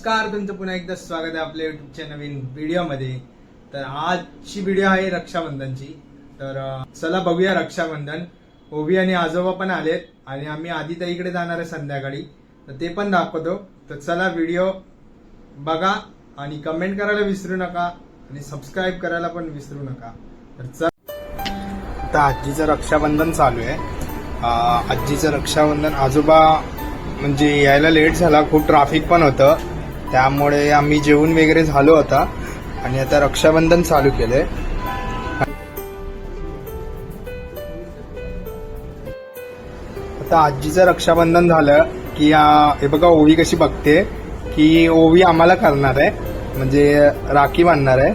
नमस्कार तुमचं पुन्हा एकदा स्वागत आहे आपल्या युट्यूबच्या नवीन व्हिडिओमध्ये तर आजची व्हिडिओ आहे रक्षाबंधनची. तर चला बघूया रक्षाबंधन. ओबी आणि आजोबा पण आलेत आणि आम्ही आधी तर इकडे जाणार आहे संध्याकाळी. तर ते पण दाखवतो. तर चला व्हिडिओ बघा आणि कमेंट करायला विसरू नका आणि सबस्क्राईब करायला पण विसरू नका. तर चल. आता आजीचं रक्षाबंधन चालू आहे. आजीचं रक्षाबंधन आजोबा म्हणजे यायला लेट झाला खूप ट्राफिक पण होतं. त्यामुळे आम्ही जेवून वगैरे झालो आता. आणि आता रक्षाबंधन चालू केलंय. आता आजीचं रक्षाबंधन झालं की हे बघा ओवी कशी बघते की ओवी आम्हाला करणार आहे. म्हणजे राखी बांधणार आहे.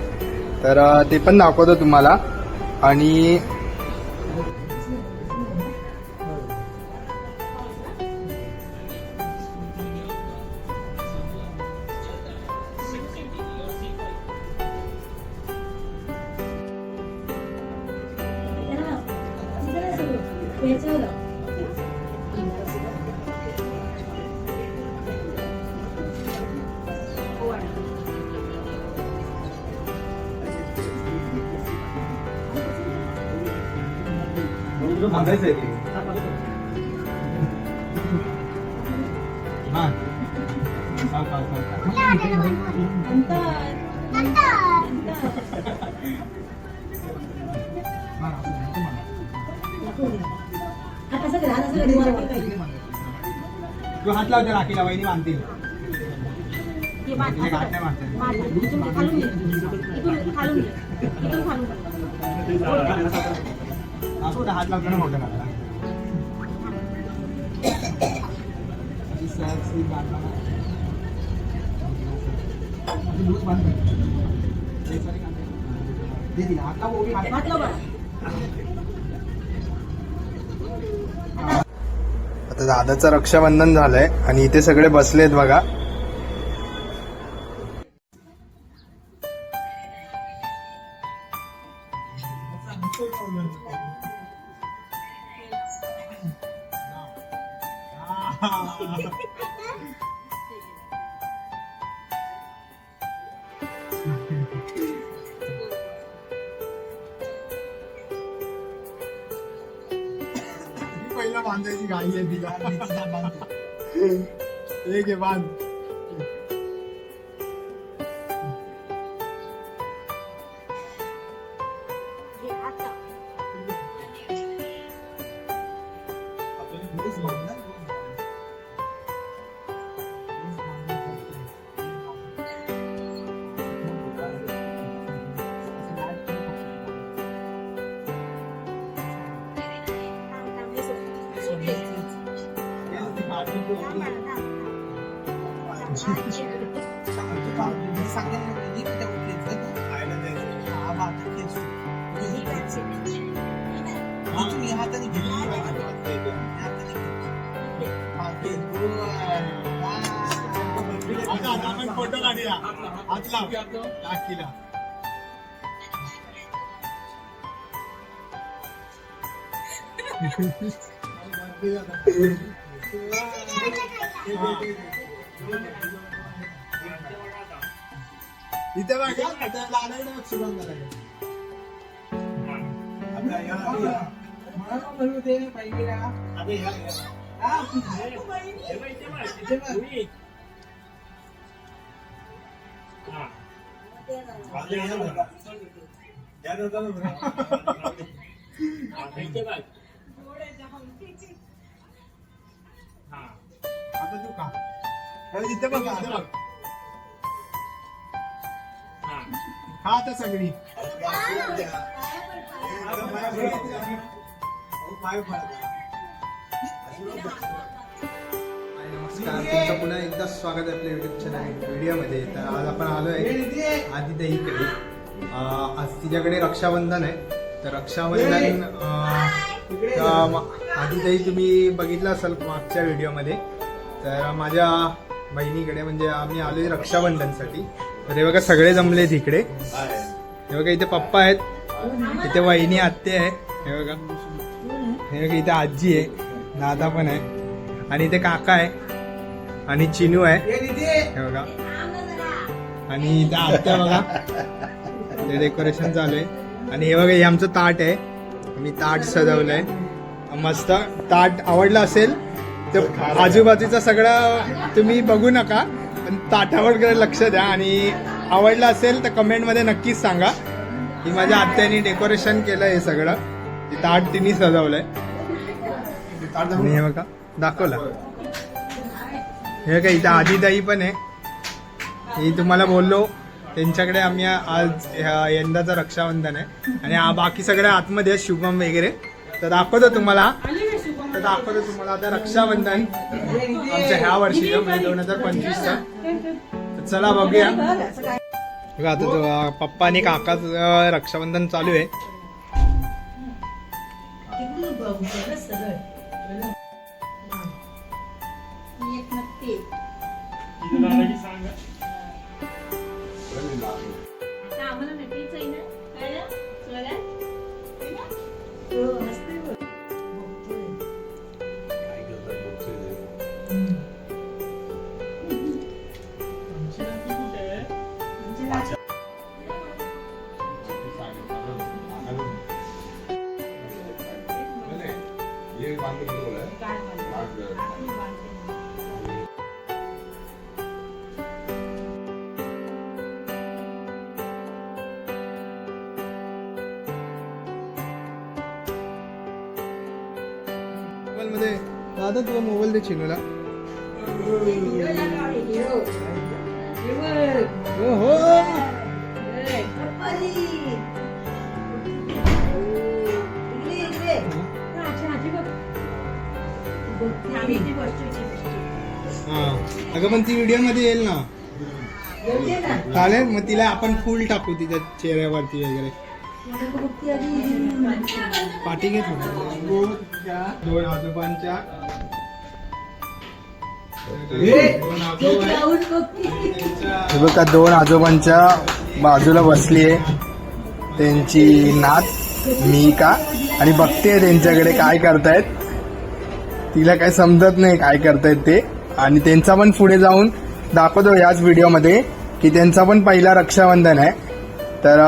तर ते पण दाखवतो तुम्हाला. आणि వేచాలో అంతా तू हात लावते राखीला वहिनी तिने घाट नाही मारते. असं कुठं हात लावतो ना मोठं लूज बांध. दे. हात लाव, ओवी, हात लाव. आता दादाचं रक्षाबंधन झालंय आणि इथे सगळे बसलेत बघा. एक आहे बांध हात लाव टाकीला इथे बघा आता लाडाकडे बघ शुभम दादाकडे. आता या- मला म्हणू दे हा, इथे बघ. आता सगळी खा नमस्कार तुमचं पुन्हा एकदा स्वागत आहे आपल्या युट्यूब चॅनल व्हिडिओमध्ये तर आज आपण आलो आहे आदिताईकडे अं, आज तिच्याकडे रक्षाबंधन आहे. तर रक्षाबंधन आदिताई तुम्ही बघितलं असाल मागच्या व्हिडिओमध्ये तर माझ्या बहिणीकडे म्हणजे आम्ही आलोय रक्षाबंधनसाठी. तर हे बघा सगळे जमले तिकडे. हे बघा इथे पप्पा आहेत. इथे वहिनी आत्ते आहे. हे बघा. हे बघा इथे आजी आहे. दादा पण आहे. आणि इथे काका आहे. आणि चिनू आहे. हे बघा. आणि त्या आत्या बघा. ते डेकोरेशन चालू आहे. आणि हे बघा हे आमचं ताट आहे. मी ताट सजवलंय. मस्त. ताट आवडलं असेल तर आजूबाजूचं सगळं तुम्ही बघू नका. पण ताटावर लक्ष द्या. आणि आवडलं असेल तर कमेंटमध्ये नक्कीच सांगा. की माझ्या आत्याने डेकोरेशन केलं हे सगळं. ताट तिने सजवलंय. आणि हे बघा दाखवलं. हे काय इथं आजीताई पण आहे. मी तुम्हाला बोललो त्यांच्याकडे आम्ही आज यंदाचं रक्षाबंधन आहे. आणि बाकी सगळे आतमध्ये आहेत शुभम वगैरे. तर दाखवतो तुम्हाला. तर दाखवतो तुम्हाला आता रक्षाबंधन. आमच्या ह्या वर्षीचं म्हणजे दोन हजार पंचवीसचं. चला बघूया. बघा आता पप्पा आणि काकाचं रक्षाबंधन चालू आहे. आम्हाला दादा तुला मोबाईल दे चिनूला. हो हो. अगं पण ती व्हिडिओमध्ये येईल ना. चालेल मग तिला आपण फुल टाकू तिच्या चेहऱ्यावरती वगैरे. पाठी घे दोन आजोबांच्या हे बघा दोन आजोबांच्या बाजूला बसली आहे. त्यांची नात मी का? आणि बघते त्यांच्याकडे काय करतायत. तिला काय समजत नाही काय करतायत ते. आणि त्यांचा पण पुढे जाऊन दाखवतो याच व्हिडिओमध्ये की त्यांचा पण पहिला रक्षाबंधन आहे. तर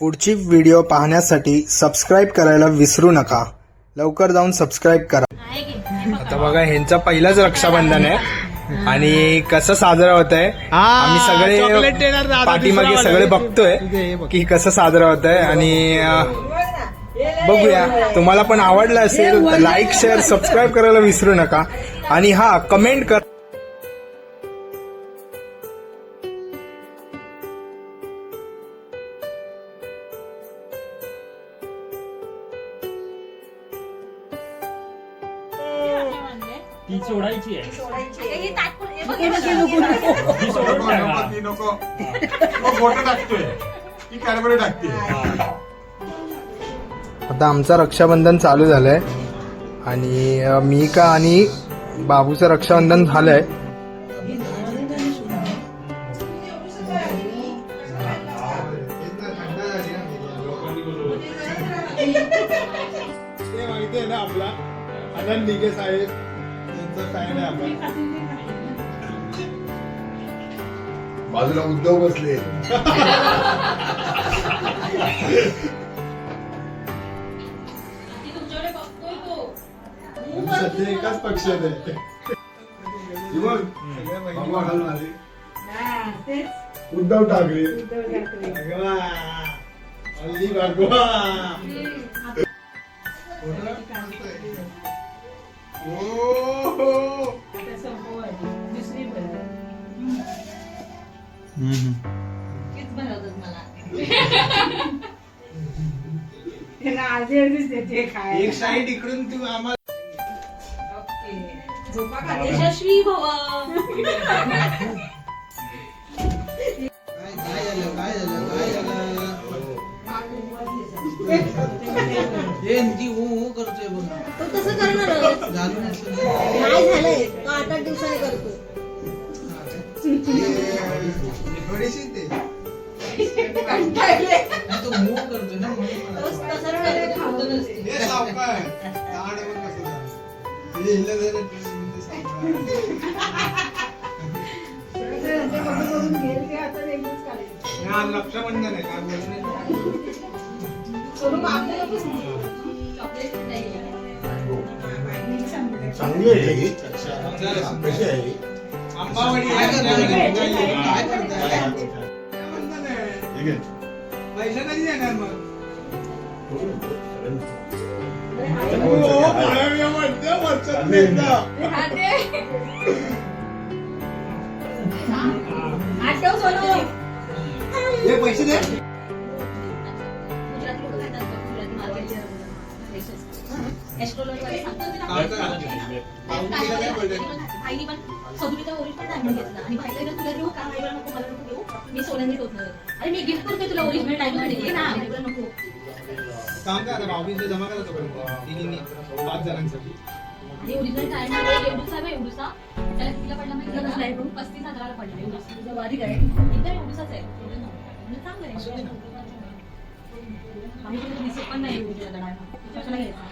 पुढची व्हिडिओ पाहण्यासाठी सबस्क्राईब करायला विसरू नका. लवकर जाऊन सबस्क्राईब करा? आता बघा ह्यांचा पहिलाच रक्षाबंधन आहे. आणि कसं साजरा होत आहे आम्ही सगळे पाठीमागे सगळे बघतोय की कसं साजरा होत आहे आणि बघूया. तुम्हाला पण आवडलं असेल तर लाईक शेअर सबस्क्राईब करायला विसरू नका. आणि हा कमेंट कर ती सोडायची आहे. हे हे बघ, ती सोडून टाका. ती नको. मग फोटो टाकतोय. ती कॅडबरी टाकते. आता आमचं रक्षाबंधन चालू झालंय. आणि अं, मिका आणि बाबूचं रक्षाबंधन झालंय. बाजूला उद्धव बसले. सध्या एकाच पक्षात आहे. उद्धव ठाकरे. हल्ली भगवा. ओ एक साईड इकडून तू आम्हाला. यशस्वी भव. काय झालं? काय झालं? काय झालं? तो तसं करणार नाही झालंय. तो आठ आठ दिवसाने करतो थोडीशी ते कंटाळले. तोच तसा राहिला तर खातो नसते. हे सावकाश. ताड बघ कसं झालं. हे हिला जरा ते सावकाश. त्यांच्या बघून बघून घेईल ते आता वेगळंच काढायचं. हे आज रक्षाबंधन आहे काय बोलू नाही सांगितलं. चांगली आहे ही. कशी आहे पैसे कधी देणार मग. आठव स्वरूप हे. पैसे दे एस्ट्रोलॉजी वाले आईने पण सदुरीचा ओरिजिनल डायमंड घेतला. आणि भाईला तुला देऊ का? नको मला नको देऊ. मी सोन्याने होत अरे मी गिफ्ट करते तुला ओरिजिनल डायमंड घे ना नको. काम काय आता? जमा करायचं पण. तिघींनी पाच जणांसाठी. आणि ओरिजिनल डायमंड आहे एवढूसा आहे. एवढूसा त्याला कितीला पडला माहिती आहे का? एकदम पस्तीस हजाराला पडला. एवढूसा तुझा बारीक आहे. एकदम एवढूसाच आहे. एवढं नव्हतं. म्हणजे चांगलं आहे. आणि तुला दिसत पण नाही. एवढी त्याला diamond. कशाला घ्यायचा?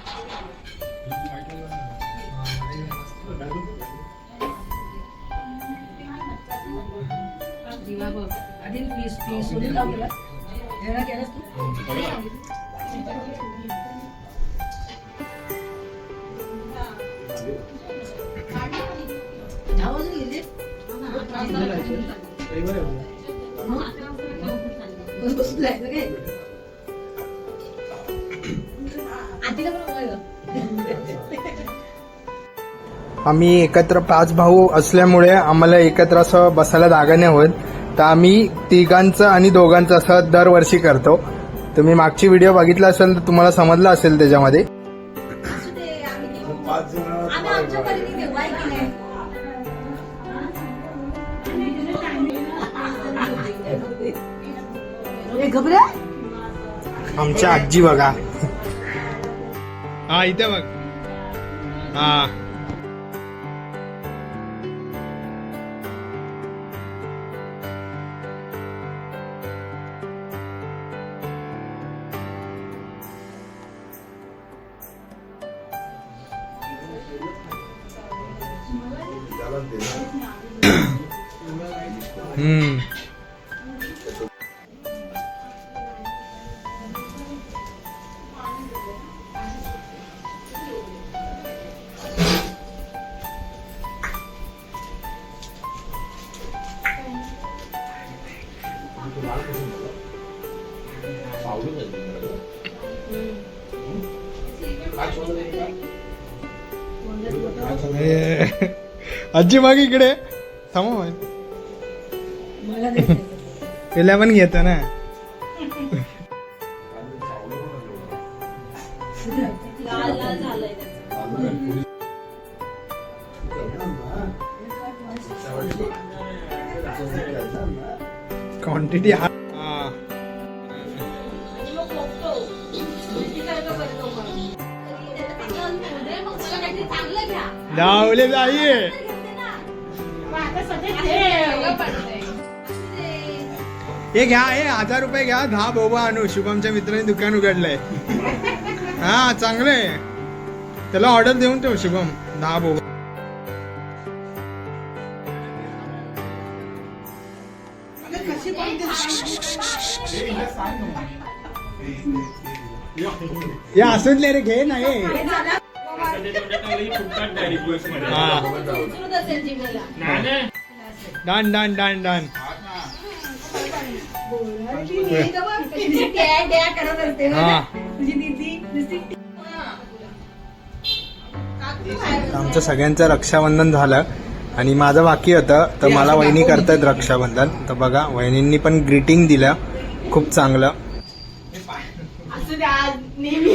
आम्ही एकत्र पाच भाऊ असल्यामुळे आम्हाला एकत्र असं बसायला जागा नाही होत. तर आम्ही तिघांचं आणि दोघांचं असं दरवर्षी करतो. तुम्ही मागची व्हिडिओ बघितला असेल तर तुम्हाला समजलं असेल त्याच्यामध्ये. असू दे आम्ही देऊ. पाच जण आम्ही आमच्या आजी बघा. हा इथे बघ. हा. आजी मग इकडे. थांबा मला पण घेतो ना. धावले जाईये हे घ्या हे हजार रुपये घ्या दहा बोबा आणू. शुभमच्या मित्राने दुकान उघडलंय. हा चांगलंय. त्याला ऑर्डर देऊन ठेव शुभम. दहा बोबा. हे असून रे घे ना हे. हा. उचलत असेल जिभेला. Done done done done. हा. आमचं सगळ्यांचं रक्षाबंधन झालं आणि माझं बाकी होतं तर मला वहिनी करतायत रक्षाबंधन. तर बघा वहिनींनी पण ग्रीटिंग दिलं. खूप चांगलं. असू द्या आज नेहमी.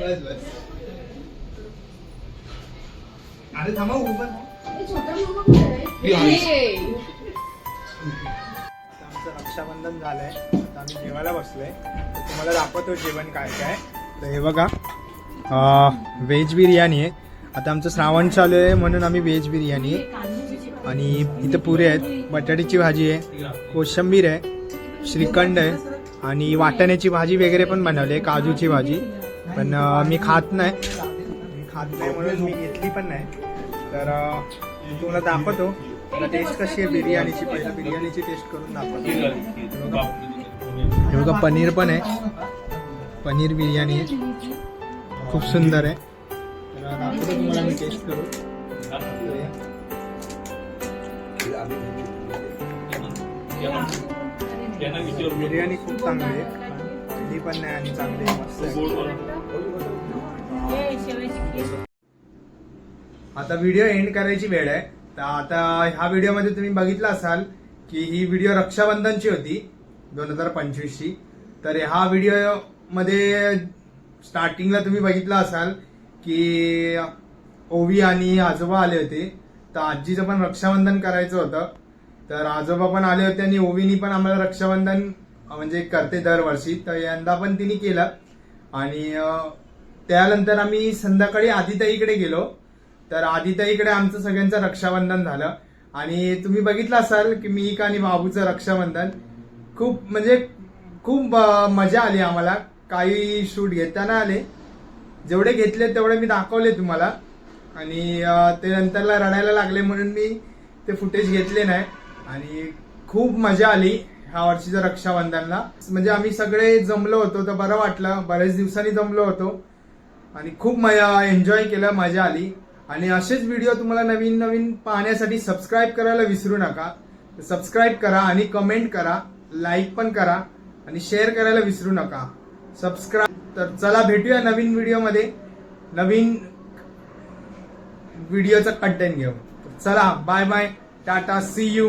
बस बस. अरे थांबा उभं आमचं रक्षाबंधन झालंय. आता आम्ही जेवायला बसलोय. तर तुम्हाला दाखवतो जेवण काय काय तर हे बघा व्हेज बिर्याणी आहे. आता आमचं श्रावण चालू आहे म्हणून आम्ही व्हेज बिर्याणी आहे. आणि इथं पुरे आहेत बटाट्याची भाजी आहे कोशिंबीर आहे श्रीखंड आहे. आणि वाटाण्याची भाजी वगैरे पण बनवली आहे काजूची भाजी. पण मी खात नाही. मी खात नाही म्हणून मी घेतली पण नाही. तर मी तुम्हाला दाखवतो. मला टेस्ट कशी आहे बिर्याणीची पहिलं बिर्याणीची टेस्ट करून दाखवतो. हे बघा पनीर पण आहे. पनीर बिर्याणी आहे. खूप सुंदर आहे. तर दाखवतो तुम्हाला मी टेस्ट करून. बिर्याणी खूप चांगली आहे. थंडी पण नाही आणि चांगली आहे, मस्त आहे. आता व्हिडिओ एंड करायची वेळ आहे. तर आता ह्या व्हिडिओमध्ये तुम्ही बघितलं असाल की ही व्हिडिओ रक्षाबंधनची होती दोन हजार पंचवीसची. तर ह्या व्हिडिओमध्ये स्टार्टिंगला तुम्ही बघितलं असाल की ओवी आणि आजोबा आले होते. तर आजीचं पण रक्षाबंधन करायचं होतं. तर आजोबा पण आले होते आणि ओवीनी पण आम्हाला रक्षाबंधन म्हणजे करते दरवर्षी. तर यंदा पण तिने केलं. आणि त्यानंतर आम्ही संध्याकाळी आदिताईकडे गेलो. तर आदिताईकडे आमचं सगळ्यांचं रक्षाबंधन झालं. आणि तुम्ही बघितलं असाल की मी आणि बाबूचं रक्षाबंधन खूप म्हणजे खूप मजा आली आम्हाला. काही शूट घेताना आले. जेवढे घेतले तेवढे मी दाखवले तुम्हाला. आणि ते नंतरला रडायला लागले म्हणून मी ते फुटेज घेतले नाही. आणि खूप मजा आली ह्या वर्षीच्या रक्षाबंधनला. म्हणजे आम्ही सगळे जमलो होतो तर बरं वाटलं. बऱ्याच दिवसांनी जमलो होतो. आणि खूप मजा एन्जॉय केलं मजा आली. आणि असेच व्हिडिओ तुम्हाला नवीन नवीन पाहण्यासाठी सबस्क्राईब करायला विसरू नका. सबस्क्राईब करा आणि कमेंट करा लाईक पण करा आणि शेअर करायला विसरू नका. सबस्क्राईब तर चला भेटूया नवीन व्हिडिओमध्ये. नवीन व्हिडिओचा कंटेंट घेऊन. चला bye bye tata see you